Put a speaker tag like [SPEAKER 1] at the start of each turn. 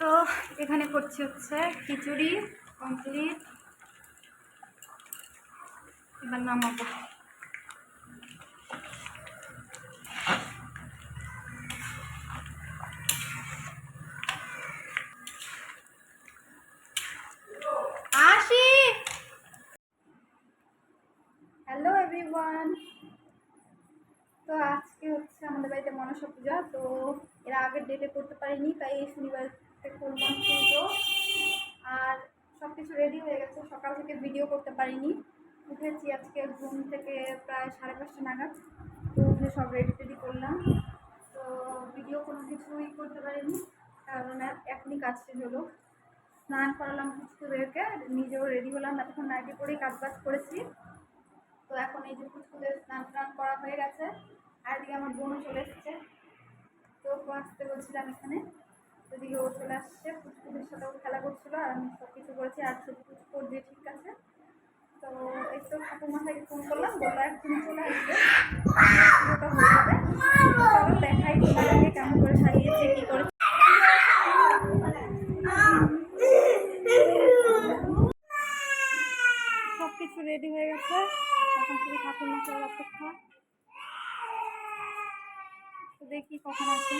[SPEAKER 1] তো এখানে করছি হচ্ছে খিচুড়ি কমপ্লিট এবার নামাবো। Hello everyone. তো আজকে হচ্ছে আমাদের বাড়িতে মনসা পূজা, তো এর আগের ডেটে করতে পারিনি, তাই এই শনিবারতে হয়ে গেছে। সকাল থেকে ভিডিও করতে পারিনি। উঠেছি আজকে ঘুম থেকে প্রায় সাড়ে পাঁচটা নাগাদ। তো উঠে সব রেডি টেডি করলাম। তো ভিডিও কোনো কিছুই করতে পারিনি, কারণ এখনই কাজ শেষ হলো। স্নান করালাম পুচকুদেরকে নিজেও রেডি হলাম। এতক্ষণ নাইটি পরেই কাজ বাজ করেছি। তো এখন এই যে পুচকুদের স্নান টান করা হয়ে গেছে। আর এদিকে আমার বোনও চলে এসেছে। তো আসতে বলছিলাম এখানে। এদিকে ও চলে আসছে। পুচকুদের সাথেও খেলা করছিল আর আমি সব কিছু করেছি আর সব কিছু করবে ঠিক আছে? তো এই তো ঠাকুর মাথাকে ফোন করলাম, বলল, একদিন চলে আসবে। যাবে। দেখাই তোমাদেরকে কেমন করে সাজিয়েছে, কী করে সব কিছু রেডি হয়ে গেছে। এখন শুধু ঠাকুর মশার অপেক্ষা। দেখি কখন আসে